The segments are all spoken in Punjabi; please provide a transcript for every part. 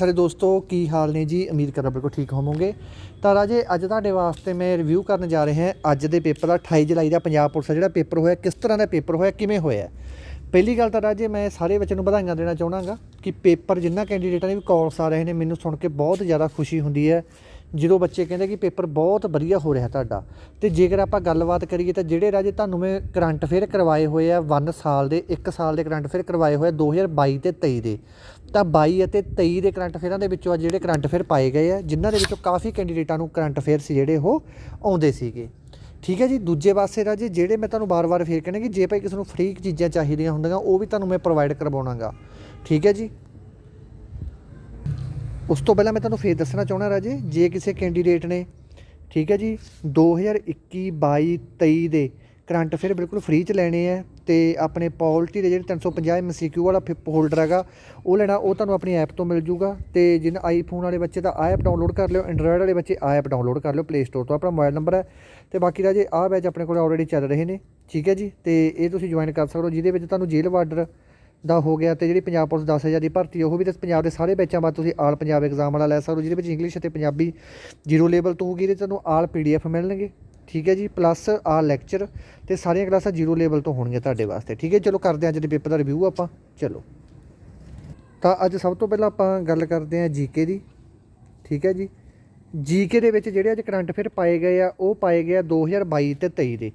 ਸਾਰੇ ਦੋਸਤੋ, ਕੀ ਹਾਲ ਨੇ ਜੀ? ਉਮੀਦ ਕਰਦਾ ਬਿਲਕੁਲ ਠੀਕ ਹੋਵੋਗੇ। ਤਾਂ ਰਾਜੇ, ਅੱਜ ਤੁਹਾਡੇ ਵਾਸਤੇ ਮੈਂ ਰਿਵਿਊ ਕਰਨ ਜਾ ਰਿਹਾ ਹਾਂ। ਅੱਜ ਦੇ ਪੇਪਰ ਦਾ 28 ਜੁਲਾਈ ਦਾ ਪੰਜਾਬ ਪੁਲਿਸ ਦਾ ਜਿਹੜਾ ਪੇਪਰ ਹੋਇਆ, ਕਿਸ ਤਰ੍ਹਾਂ ਦਾ ਪੇਪਰ ਹੋਇਆ, ਕਿਵੇਂ ਹੋਇਆ? ਪਹਿਲੀ ਗੱਲ ਤਾਂ ਰਾਜੇ, ਮੈਂ ਸਾਰੇ ਬੱਚਿਆਂ ਨੂੰ ਵਧਾਈਆਂ ਦੇਣਾ ਚਾਹਣਾਗਾ ਕਿ ਪੇਪਰ ਜਿੰਨਾ ਕੈਂਡੀਡੇਟਾਂ ਦੇ ਵੀ ਕਾਲਸ ਆ ਰਹੇ ਨੇ, ਮੈਨੂੰ ਸੁਣ ਕੇ ਬਹੁਤ ਜ਼ਿਆਦਾ ਖੁਸ਼ੀ ਹੁੰਦੀ ਹੈ। ਜਦੋਂ ਬੱਚੇ ਕਹਿੰਦੇ ਕਿ ਪੇਪਰ ਬਹੁਤ ਵਧੀਆ ਹੋ ਰਿਹਾ ਤੁਹਾਡਾ, ਤੇ ਜੇਕਰ ਆਪਾਂ ਗੱਲਬਾਤ ਕਰੀਏ ਤਾਂ ਜਿਹੜੇ ਰਾਜੇ ਤੁਹਾਨੂੰ ਮੈਂ ਕਰੰਟ ਅਫੇਅਰ ਕਰਵਾਏ ਹੋਏ ਆ 1 ਸਾਲ ਦੇ 1 ਸਾਲ ਦੇ ਕਰੰਟ ਅਫੇਅਰ ਕਰਵਾਏ ਹੋਏ ਆ 2022 ਤੇ 23 ਦੇ, ਤਾਂ 22 ਅਤੇ 23 ਦੇ ਕਰੰਟ ਅਫੇਅਰਾਂ ਦੇ ਵਿੱਚੋਂ ਅੱਜ ਜਿਹੜੇ ਕਰੰਟ ਅਫੇਅਰ ਪਾਏ ਗਏ ਆ, ਜਿਨ੍ਹਾਂ ਦੇ ਵਿੱਚੋਂ ਕਾਫੀ ਕੈਂਡੀਡੇਟਾਂ ਨੂੰ ਕਰੰਟ ਅਫੇਅਰ ਸੀ ਜਿਹੜੇ ਉਹ ਆਉਂਦੇ ਸੀਗੇ। ਠੀਕ ਹੈ ਜੀ? ਦੂਜੇ ਪਾਸੇ ਰਾਜੇ, ਜਿਹੜੇ ਮੈਂ ਤੁਹਾਨੂੰ ਬਾਰ-ਬਾਰ ਫੇਰ ਕਹਿੰਦਾ ਕਿ ਜੇ ਭਾਈ ਕਿਸੇ ਨੂੰ ਫ੍ਰੀ ਚੀਜ਼ਾਂ ਚਾਹੀਦੀਆਂ ਹੁੰਦੀਆਂ, ਉਹ ਵੀ ਤੁਹਾਨੂੰ ਮੈਂ ਪ੍ਰੋਵਾਈਡ ਕਰਵਾਉਣਾਗਾ। ਠੀਕ ਹੈ ਜੀ? ਉਸ ਤੋਂ ਪਹਿਲਾਂ ਮੈਂ ਤੁਹਾਨੂੰ ਫੇਰ ਦੱਸਣਾ ਚਾਹੁੰਦਾ ਰਾਜੇ, ਜੇ ਕਿਸੇ ਕੈਂਡੀਡੇਟ ਨੇ, ਠੀਕ ਹੈ ਜੀ 2021 22 23 ਦੇ ਕਰੰਟ ਅਫੇਅਰ ਬਿਲਕੁਲ ਫ੍ਰੀ ਚ ਲੈਣੇ ਆ ਤੇ ਆਪਣੇ ਪੋਲਟੀ ਦੇ ਜਿਹੜੇ 350 ਐਮਸੀਕਿਊ ਵਾਲਾ ਹੋਲਡਰ ਹੈਗਾ, ਉਹ ਲੈਣਾ, ਉਹ ਤੁਹਾਨੂੰ ਆਪਣੀ ਐਪ ਤੋਂ ਮਿਲ ਜੂਗਾ ਤੇ ਜਿਨ ਆਈਫੋਨ ਵਾਲੇ ਬੱਚੇ ਤਾਂ ਐਪ ਡਾਊਨਲੋਡ ਕਰ ਲਿਓ ਐਂਡਰੋਇਡ ਵਾਲੇ ਬੱਚੇ ਐਪ ਡਾਊਨਲੋਡ ਕਰ ਲਿਓ ਪਲੇ ਸਟੋਰ ਤੋਂ ਆਪਣਾ ਮੋਬਾਈਲ ਨੰਬਰ ਹੈ ਤੇ ਬਾਕੀ ਰਾਜੇ, ਆਹ ਬੈਚ ਆਪਣੇ ਕੋਲ ਆਲਰੇਡੀ ਚੱਲ ਰਹੇ ਨੇ, ਠੀਕ ਹੈ ਜੀ, ਤੇ ਇਹ ਤੁਸੀਂ ਜੁਆਇਨ ਕਰ ਸਕਦੇ ਹੋ, ਜਿਹਦੇ ਵਿੱਚ ਤੁਹਾਨੂੰ ਜੇਲ੍ਹ ਵਾਰਡਰ ਦਾ ਹੋ ਗਿਆ ਤੇ ਜਿਹੜੀ ਪੰਜਾਬ ਪੁਲਿਸ 10000 ਦੀ ਭਰਤੀ ਉਹ ਵੀ ਤੇ ਪੰਜਾਬ ਦੇ ਸਾਰੇ ਬੈਚਾਂ ਬਾਅਦ ਤੁਸੀਂ ਆਲ ਪੰਜਾਬ ਐਗਜ਼ਾਮ ਵਾਲਾ ਲੈ ਸਕਦੇ ਹੋ, ਜਿਹਦੇ ਵਿੱਚ ਇੰਗਲਿਸ਼ ਅਤੇ ਪੰਜਾਬੀ ਜ਼ੀਰੋ ਲੈਵਲ ਤੋਂ ਹੋਊਗੀ ਤੇ ਤੁਹਾਨੂੰ ਆਲ ਪੀਡੀਐਫ ਮਿਲਣਗੇ। ਠੀਕ ਹੈ ਜੀ ਪਲੱਸ ਆਲ ਲੈਕਚਰ ਤੇ ਸਾਰੀਆਂ ਕਲਾਸਾਂ ਜ਼ੀਰੋ ਲੈਵਲ ਤੋਂ ਹੋਣਗੀਆਂ ਤੁਹਾਡੇ ਵਾਸਤੇ। ਠੀਕ ਹੈ, ਚਲੋ ਕਰਦੇ ਹਾਂ ਅੱਜ ਦੇ ਪੇਪਰ ਦਾ ਰਿਵਿਊ ਆਪਾਂ। ਚਲੋ। ਤਾਂ ਅੱਜ ਸਭ ਤੋਂ ਪਹਿਲਾਂ ਆਪਾਂ ਗੱਲ ਕਰਦੇ ਹਾਂ ਜੀਕੇ ਦੀ। ਠੀਕ ਹੈ ਜੀ ਜੀਕੇ ਦੇ ਵਿੱਚ ਜਿਹੜੇ ਅੱਜ ਕਰੰਟ ਅਫੇਅਰ ਪਾਏ ਗਏ ਆ, ਉਹ ਪਾਏ ਗਏ ਆ 2022 ਤੇ 23 ਦੇ।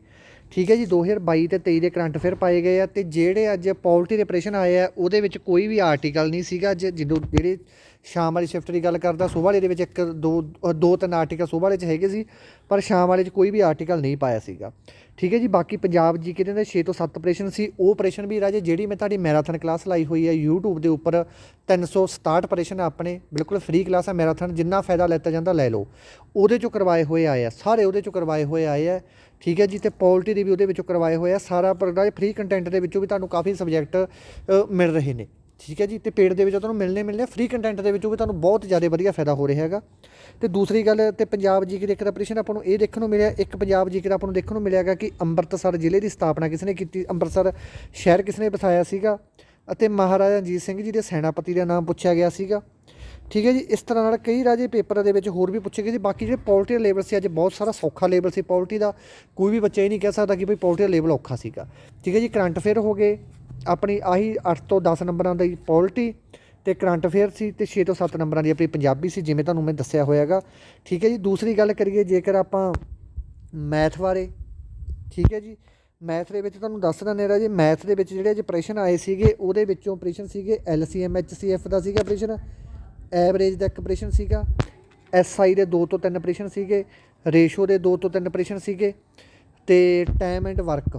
ਠੀਕ ਹੈ ਜੀ 2022 ਤੇ 23 ਦੇ ਕਰੰਟ ਅਫੇਅਰ ਪਾਏ ਗਏ ਆ ਤੇ ਜਿਹੜੇ ਅੱਜ ਪੋਲਿਟੀ ਦੇ ਪ੍ਰਸ਼ਨ ਆਏ ਆ, ਉਹਦੇ ਵਿੱਚ ਕੋਈ ਵੀ ਆਰਟੀਕਲ ਨਹੀਂ ਸੀਗਾ। ਅੱਜ ਜਦੋਂ ਜਿਹੜੇ ਸ਼ਾਮ ਵਾਲੀ ਸ਼ਿਫਟ ਦੀ ਗੱਲ ਕਰਦਾ ਸੁਬਾਹ ਵਾਲੇ ਦੇ ਵਿੱਚ ਇੱਕ, ਦੋ ਦੋ ਤਿੰਨ ਆਰਟੀਕਲ ਸੁਬਾਹ ਵਾਲੇ ਚ ਹੈਗੇ ਸੀ। ਪਰ ਸ਼ਾਮ ਵਾਲੇ ਚ ਕੋਈ ਵੀ ਆਰਟੀਕਲ ਨਹੀਂ ਪਾਇਆ ਸੀਗਾ। ਠੀਕ ਹੈ ਜੀ, ਬਾਕੀ ਪੰਜਾਬ ਜੀਕੇ ਦੇ ਅੰਦਰ 6 ਤੋਂ 7 ਆਪਰੇਸ਼ਨ ਸੀ। ਉਹ ਆਪਰੇਸ਼ਨ ਵੀ ਰਾਜੇ ਜਿਹੜੀ ਮੈਂ ਤੁਹਾਡੀ ਮੈਰਾਥਨ ਕਲਾਸ ਲਾਈ ਹੋਈ ਹੈ, YouTube ਦੇ ਉੱਪਰ 367 ਆਪਰੇਸ਼ਨ ਆਪਣੇ। ਬਿਲਕੁਲ ਫ੍ਰੀ ਕਲਾਸ ਹੈ ਮੈਰਾਥਨ ਜਿੰਨਾ ਫਾਇਦਾ ਲੈਤਾ ਜਾਂਦਾ ਲੈ ਲਓ। ਉਹਦੇ ਚੋਂ ਕਰਵਾਏ ਹੋਏ ਆਏ ਆ, ਸਾਰੇ ਉਹਦੇ ਚੋਂ ਕਰਵਾਏ ਹੋਏ ਆਏ ਆ। ਠੀਕ ਹੈ ਜੀ, ਤੇ ਪੋਲਿਟੀ ਦੇ ਵੀ ਉਹਦੇ ਵਿੱਚੋਂ ਕਰਵਾਏ ਹੋਏ ਆ। ਸਾਰਾ ਪ੍ਰੋਗਰਾਮ ਫ੍ਰੀ ਕੰਟੈਂਟ ਦੇ ਵਿੱਚੋਂ ਵੀ ਤੁਹਾਨੂੰ ਕਾਫੀ ਸਬਜੈਕਟ ਮਿਲ ਰਹੇ ਨੇ। ਠੀਕ ਹੈ ਜੀ, ਤੇ ਪੇਡ ਦੇ ਵਿੱਚ ਤੁਹਾਨੂੰ ਮਿਲਨੇ ਮਿਲਨੇ ਫ੍ਰੀ ਕੰਟੈਂਟ ਦੇ ਵਿੱਚੋਂ ਵੀ ਤੁਹਾਨੂੰ ਬਹੁਤ ਜ਼ਿਆਦਾ ਵਧੀਆ ਫਾਇਦਾ ਹੋ ਰਿਹਾ ਹੈਗਾ। ਤੇ ਦੂਸਰੀ ਗੱਲ, ਤੇ ਪੰਜਾਬ ਜੀਕੇ ਦੇ ਇੱਕ ਆਪਰੇਸ਼ਨ ਆਪਾਂ ਨੂੰ ਇਹ ਦੇਖਣ ਨੂੰ ਮਿਲਿਆ, ਇੱਕ ਪੰਜਾਬ ਜੀਕੇ ਦਾ ਆਪਾਂ ਨੂੰ ਦੇਖਣ ਨੂੰ ਮਿਲਿਆਗਾ ਕਿ ਅੰਮ੍ਰਿਤਸਰ ਜ਼ਿਲ੍ਹੇ ਦੀ ਸਥਾਪਨਾ ਕਿਸ ਨੇ ਕੀਤੀ, ਅੰਮ੍ਰਿਤਸਰ ਸ਼ਹਿਰ ਕਿਸ ਨੇ ਬਸਾਇਆ ਸੀਗਾ, ਅਤੇ ਮਹਾਰਾਜਾ ਰਣਜੀਤ ਸਿੰਘ ਜੀ ਦੇ ਸੈਨਾਪਤੀ ਦਾ ਨਾਮ ਪੁੱਛਿਆ ਗਿਆ ਸੀਗਾ। ਠੀਕ ਹੈ ਜੀ, ਇਸ ਤਰ੍ਹਾਂ ਨਾਲ ਕਈ ਰਾਜੇ ਪੇਪਰਾਂ ਦੇ ਵਿੱਚ ਹੋਰ ਵੀ ਪੁੱਛੇ ਗਏ ਸੀ, ਬਾਕੀ ਜਿਹੜੇ ਪੋਲਿਟੀ ਦਾ ਲੈਵਲ ਸੀ, ਅੱਜ ਬਹੁਤ ਸਾਰਾ ਸੌਖਾ ਲੈਵਲ ਸੀ ਪੋਲਿਟੀ ਦਾ ਕੋਈ ਵੀ ਬੱਚਾ ਇਹ ਨਹੀਂ ਕਹਿ ਸਕਦਾ ਕਿ ਭਈ ਪੋਲਿਟੀ ਦਾ ਲੈਵਲ ਔਖਾ ਸੀਗਾ। ਠੀਕ ਹੈ ਜੀ, ਕਰੰਟ ਅਫੇਅਰ ਹੋ ਗਏ ਆਪਣੀ ਆਹੀ 8 ਤੋਂ 10 ਨੰਬਰਾਂ ਦੀ ਪੋਲਿਟੀ ਤੇ ਕਰੰਟ ਅਫੇਅਰ ਸੀ ਤੇ 6 ਤੋਂ 7 ਨੰਬਰਾਂ ਦੀ ਆਪਣੀ ਪੰਜਾਬੀ ਸੀ, ਜਿਵੇਂ ਤੁਹਾਨੂੰ ਮੈਂ ਦੱਸਿਆ ਹੋਇਆਗਾ ਠੀਕ ਹੈ ਜੀ, ਦੂਸਰੀ ਗੱਲ ਕਰੀਏ, ਜੇਕਰ ਆਪਾਂ ਮੈਥ ਬਾਰੇ, ਠੀਕ ਹੈ ਜੀ, ਮੈਥ ਦੇ ਵਿੱਚ ਤੁਹਾਨੂੰ ਦੱਸ ਦਿੰਦੇ ਰਾ ਜੀ, ਮੈਥ ਦੇ ਵਿੱਚ ਜਿਹੜੇ ਅੱਜ ਪ੍ਰਸ਼ਨ ਆਏ ਸੀਗੇ, ਉਹਦੇ ਵਿੱਚੋਂ ਆਪਰੇਸ਼ਨ ਸੀਗੇ ਐਲਸੀਐਮ ਐਚਸੀਐਫ ਦਾ ਸੀਗਾ ਆਪਰੇਸ਼ਨ ਐਵਰੇਜ ਦਾ ਇੱਕ ਆਪਰੇਸ਼ਨ ਸੀਗਾ ਐਸਆਈ ਦੇ 2 ਤੋਂ 3 ਆਪਰੇਸ਼ਨ ਸੀਗੇ ਰੇਸ਼ੋ ਦੇ 2 ਤੋਂ 3 ਆਪਰੇਸ਼ਨ ਸੀਗੇ, ਤੇ ਟਾਈਮ ਐਂਡ ਵਰਕ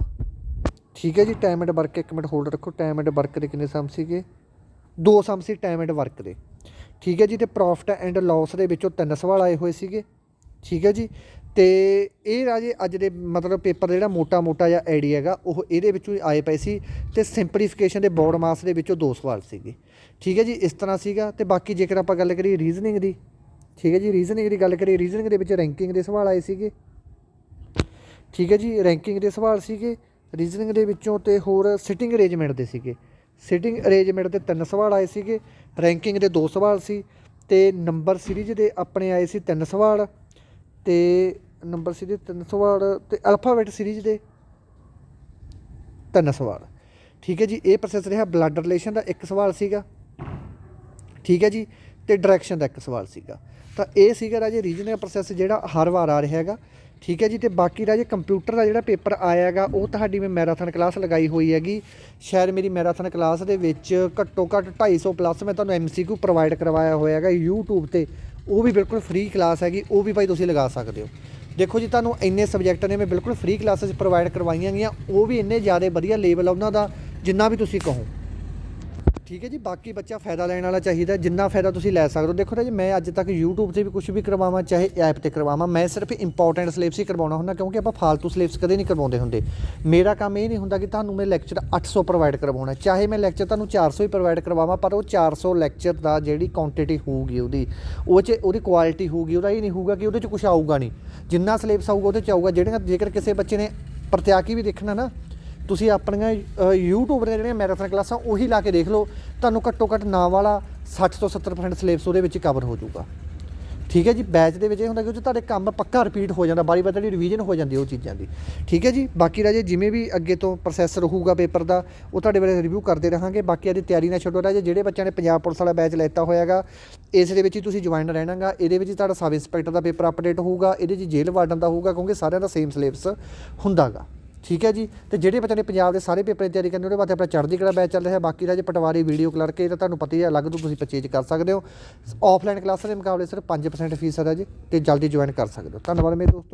ਠੀਕ ਹੈ ਜੀ ਟਾਈਮ ਐਂਡ ਵਰਕ ਇੱਕ ਮਿੰਟ ਹੋਲਡ ਰੱਖੋ ਟਾਈਮ ਐਂਡ ਵਰਕ ਦੇ ਕਿੰਨੇ ਸਮ ਸੀਗੇ? ਦੋ ਸਮ ਸੀ ਟਾਈਮ ਐਂਡ ਵਰਕ ਦੇ। ਠੀਕ ਹੈ ਜੀ, ਤੇ ਪ੍ਰੋਫਿਟ ਐਂਡ ਲਾਸ ਦੇ ਵਿੱਚੋਂ ਤਿੰਨ ਸਵਾਲ ਆਏ ਹੋਏ ਸੀਗੇ। ਠੀਕ ਹੈ ਜੀ, ਤੇ ਇਹ ਰਾਜੇ ਅੱਜ ਦੇ ਮਤਲਬ ਪੇਪਰ ਜਿਹੜਾ ਮੋਟਾ-ਮੋਟਾ ਜਿਹਾ ਆਈਡੀਆ ਹੈਗਾ, ਉਹ ਇਹਦੇ ਵਿੱਚੋਂ ਹੀ ਆਏ ਪਏ ਸੀ, ਤੇ ਸਿੰਪਲੀਫਿਕੇਸ਼ਨ ਦੇ ਬੋਰਡ ਮਾਸ ਦੇ ਵਿੱਚੋਂ ਦੋ ਸਵਾਲ ਸੀਗੇ। ਠੀਕ ਹੈ ਜੀ, ਇਸ ਤਰ੍ਹਾਂ ਸੀਗਾ, ਤੇ ਬਾਕੀ ਜੇਕਰ ਆਪਾਂ ਗੱਲ ਕਰੀਏ ਰੀਜ਼ਨਿੰਗ ਦੀ, ਠੀਕ ਹੈ ਜੀ ਰੀਜ਼ਨਿੰਗ ਦੀ ਗੱਲ ਕਰੀਏ ਰੀਜ਼ਨਿੰਗ ਦੇ ਵਿੱਚ ਰੈਂਕਿੰਗ ਦੇ ਸਵਾਲ ਆਏ ਸੀਗੇ। ਠੀਕ ਹੈ ਜੀ ਰੈਂਕਿੰਗ ਦੇ ਸਵਾਲ ਸੀਗੇ ਰੀਜ਼ਨਿੰਗ ਦੇ ਵਿੱਚੋਂ ਤੇ ਹੋਰ ਸਿਟਿੰਗ ਅਰੇਂਜਮੈਂਟ ਦੇ ਸੀਗੇ। ਸਿਟਿੰਗ ਅਰੇਂਜਮੈਂਟ ਦੇ ਤਿੰਨ ਸਵਾਲ ਆਏ ਸੀਗੇ ਰੈਂਕਿੰਗ ਦੇ ਦੋ ਸਵਾਲ ਸੀ ਤੇ ਨੰਬਰ ਸੀਰੀਜ਼ ਦੇ ਆਪਣੇ ਆਏ ਸੀ ਤਿੰਨ ਸਵਾਲ ਤੇ ਨੰਬਰ ਸੀਰੀਜ਼ ਤਿੰਨ ਸਵਾਲ ਤੇ ਅਲਫਾਬੈਟ ਸੀਰੀਜ਼ ਦੇ ਤਿੰਨ ਸਵਾਲ। ਠੀਕ ਹੈ ਜੀ, ਇਹ ਪ੍ਰੋਸੈਸ ਰਿਹਾ ਬਲੱਡ ਰਿਲੇਸ਼ਨ ਦਾ ਇੱਕ ਸਵਾਲ ਸੀਗਾ। ਠੀਕ ਹੈ ਜੀ ਤੇ ਡਾਇਰੈਕਸ਼ਨ ਦਾ ਇੱਕ ਸਵਾਲ ਸੀਗਾ। ਤਾਂ ਇਹ ਸੀਗਾ ਰਾਜੇ ਰੀਜਨਲ ਪ੍ਰੋਸੈਸ ਜਿਹੜਾ ਹਰ ਵਾਰ ਆ ਰਿਹਾ ਹੈਗਾ। ਠੀਕ ਹੈ ਜੀ, ਤੇ ਬਾਕੀ ਰਾਜੇ ਕੰਪਿਊਟਰ ਦਾ ਜਿਹੜਾ ਪੇਪਰ ਆਇਆ ਹੈਗਾ, ਉਹ ਤੁਹਾਡੀ ਮੈਂ ਮੈਰਾਥਨ ਕਲਾਸ ਲਗਾਈ ਹੋਈ ਹੈਗੀ। ਸ਼ਾਇਦ ਮੇਰੀ ਮੈਰਾਥਨ ਕਲਾਸ ਦੇ ਵਿੱਚ ਘੱਟੋ ਘੱਟ 250 ਪਲੱਸ ਮੈਂ ਤੁਹਾਨੂੰ ਐਮਸੀਕਿਊ ਪ੍ਰੋਵਾਈਡ ਕਰਵਾਇਆ ਹੋਇਆ ਹੈਗਾ YouTube ਤੇ। ਉਹ ਵੀ ਬਿਲਕੁਲ ਫ੍ਰੀ ਕਲਾਸ ਹੈਗੀ, ਉਹ ਵੀ ਭਾਈ ਤੁਸੀਂ ਲਗਾ ਸਕਦੇ ਹੋ। ਦੇਖੋ ਜੀ, ਤੁਹਾਨੂੰ ਇੰਨੇ ਸਬਜੈਕਟ ਨੇ, ਮੈਂ ਬਿਲਕੁਲ ਫ੍ਰੀ ਕਲਾਸਿਸ ਪ੍ਰੋਵਾਈਡ ਕਰਵਾਈਆਂ ਗਈਆਂ, ਉਹ ਵੀ ਇੰਨੇ ਜ਼ਿਆਦਾ ਵਧੀਆ ਲੈਵਲ ਉਹਨਾਂ ਦਾ, ਜਿੰਨਾ ਵੀ ਤੁਸੀਂ ਕਹੋ। ਠੀਕ ਹੈ ਜੀ, ਬਾਕੀ ਬੱਚਾ ਫਾਇਦਾ ਲੈਣ ਵਾਲਾ ਚਾਹੀਦਾ, ਜਿੰਨਾ ਫਾਇਦਾ ਤੁਸੀਂ ਲੈ ਸਕਦੇ ਹੋ। ਦੇਖੋ ਨਾ ਜੀ, ਮੈਂ ਅੱਜ ਤੱਕ YouTube ਤੇ ਵੀ ਕੁਝ ਵੀ ਕਰਵਾਵਾਂ, ਚਾਹੇ ਐਪ ਤੇ ਕਰਵਾਵਾਂ, ਮੈਂ ਸਿਰਫ ਇੰਪੋਰਟੈਂਟ ਸਿਲੇਬਸ ਹੀ ਕਰਵਾਉਣਾ ਹੁੰਦਾ, ਕਿਉਂਕਿ ਆਪਾਂ ਫालतू ਸਿਲੇਬਸ ਕਦੇ ਨਹੀਂ ਕਰਵਾਉਂਦੇ ਹੁੰਦੇ। ਮੇਰਾ ਕੰਮ ਇਹ ਨਹੀਂ ਹੁੰਦਾ ਕਿ ਤੁਹਾਨੂੰ ਮੈਂ ਲੈਕਚਰ 800 ਪ੍ਰੋਵਾਈਡ ਕਰਵਾਉਣਾ, ਚਾਹੇ ਮੈਂ ਲੈਕਚਰ ਤੁਹਾਨੂੰ 400 ਹੀ ਪ੍ਰੋਵਾਈਡ ਕਰਵਾਵਾਂ, ਪਰ ਉਹ 400 ਲੈਕਚਰ ਦਾ ਜਿਹੜੀ ਕੁਆਂਟੀਟੀ ਹੋਊਗੀ ਉਹਦੀ, ਉਹ 'ਚ ਉਹਦੀ ਕੁਆਲਿਟੀ ਹੋਊਗੀ, ਉਹਦਾ ਇਹ ਨਹੀਂ ਹੋਊਗਾ ਕਿ ਉਹਦੇ 'ਚ ਕੁਝ ਆਊਗਾ ਨਹੀਂ। ਜਿੰਨਾ ਸਿਲੇਬਸ ਆਊਗਾ, ਉਹਦੇ 'ਚ ਆਊਗਾ। ਜਿਹੜੀਆਂ ਜੇਕਰ ਕਿਸੇ ਬੱਚੇ ਨੇ ਪ੍ਰਤਿਆਕੀ ਵੀ ਦੇਖਣਾ ਨਾ ਤੁਸੀਂ ਆਪਣੀਆਂ ਅ, YouTube ਦੀਆਂ ਜਿਹੜੀਆਂ ਮੈਰਾਥਨ ਕਲਾਸਾਂ ਉਹੀ ਲਾ ਕੇ ਦੇਖ ਲਓ ਤੁਹਾਨੂੰ ਘੱਟੋ ਘੱਟ ਨਾਂ ਵਾਲਾ 60 ਤੋਂ 70% ਸਿਲੇਬਸ ਉਹਦੇ ਵਿੱਚ ਕਵਰ ਹੋ ਜਾਊਗਾ। ਠੀਕ ਹੈ ਜੀ? ਬੈਚ ਦੇ ਵਿੱਚ ਇਹ ਹੁੰਦਾ ਕਿ ਉਹ ਤੁਹਾਡੇ ਕੰਮ ਪੱਕਾ ਰਿਪੀਟ ਹੋ ਜਾਂਦਾ ਬਾਰੀ ਤੁਹਾਡੀ ਰਿਵੀਜ਼ਨ ਹੋ ਜਾਂਦੀ ਉਹ ਚੀਜ਼ਾਂ ਦੀ। ਠੀਕ ਹੈ ਜੀ? ਬਾਕੀ ਰਾਜੇ ਜਿਵੇਂ ਵੀ ਅੱਗੇ ਤੋਂ ਪ੍ਰੋਸੈਸ ਰਹੂਗਾ ਪੇਪਰ ਦਾ ਉਹ ਤੁਹਾਡੇ ਬਾਰੇ ਰਿਵਿਊ ਕਰਦੇ ਰਹਾਂਗੇ। ਬਾਕੀ ਇਹਦੀ ਤਿਆਰੀ ਨਾ ਛੱਡੋ ਰਾਜੇ ਜਿਹੜੇ ਬੱਚਿਆਂ ਨੇ ਪੰਜਾਬ ਪੁਲਿਸ ਵਾਲਾ ਬੈਚ ਲੈਤਾ ਹੋਇਆਗਾ ਇਸ ਦੇ ਵਿੱਚ ਹੀ ਤੁਸੀਂ ਜੁਆਇਨ ਰਹਿਣਾਗਾ। ਇਹਦੇ ਵਿੱਚ ਤੁਹਾਡਾ ਸਬ ਇੰਸਪੈਕਟਰ ਦਾ ਪੇਪਰ ਅਪਡੇਟ ਹੋਊਗਾ ਇਹਦੇ 'ਚ ਜੇਲ੍ਹ ਵਾਰਡਨ ਦਾ ਹੋਊਗਾ ਕਿਉਂਕਿ ਸਾਰਿਆਂ ਦਾ ਸੇਮ ਸਿਲੇਬਸ ਹੁੰਦਾਗਾ। ਠੀਕ ਹੈ ਜੀ? ਤੇ ਜਿਹੜੇ ਬੱਚਿਆਂ ਨੇ ਪੰਜਾਬ ਦੇ ਸਾਰੇ ਪੇਪਰਾਂ ਦੀ ਤਿਆਰੀ ਕਰਨੀ, ਉਹਦੇ ਵਾਸਤੇ ਆਪਣਾ ਚੜ੍ਹਦੀ ਕਲਾ ਬੈਚ ਚੱਲ ਰਿਹਾ। ਬਾਕੀ ਦਾ ਜੇ ਪਟਵਾਰੀ ਵੀਡੀਓ ਕਲਰਕ ਇਹ ਤਾਂ ਤੁਹਾਨੂੰ ਪਤਾ ਹੀ ਹੈ, ਅਲੱਗ ਤੋਂ ਤੁਸੀਂ ਪਰਚੇਜ ਕਰ ਸਕਦੇ ਹੋ। ਆਫਲਾਈਨ ਕਲਾਸਾਂ ਦੇ ਮੁਕਾਬਲੇ ਸਿਰਫ 5% ਫੀਸ ਹੈ ਜੀ, ਤੇ ਜਲਦੀ ਜੁਆਇਨ ਕਰ ਸਕਦੇ ਹੋ। ਧੰਨਵਾਦ ਮੇਰੇ ਦੋਸਤੋ।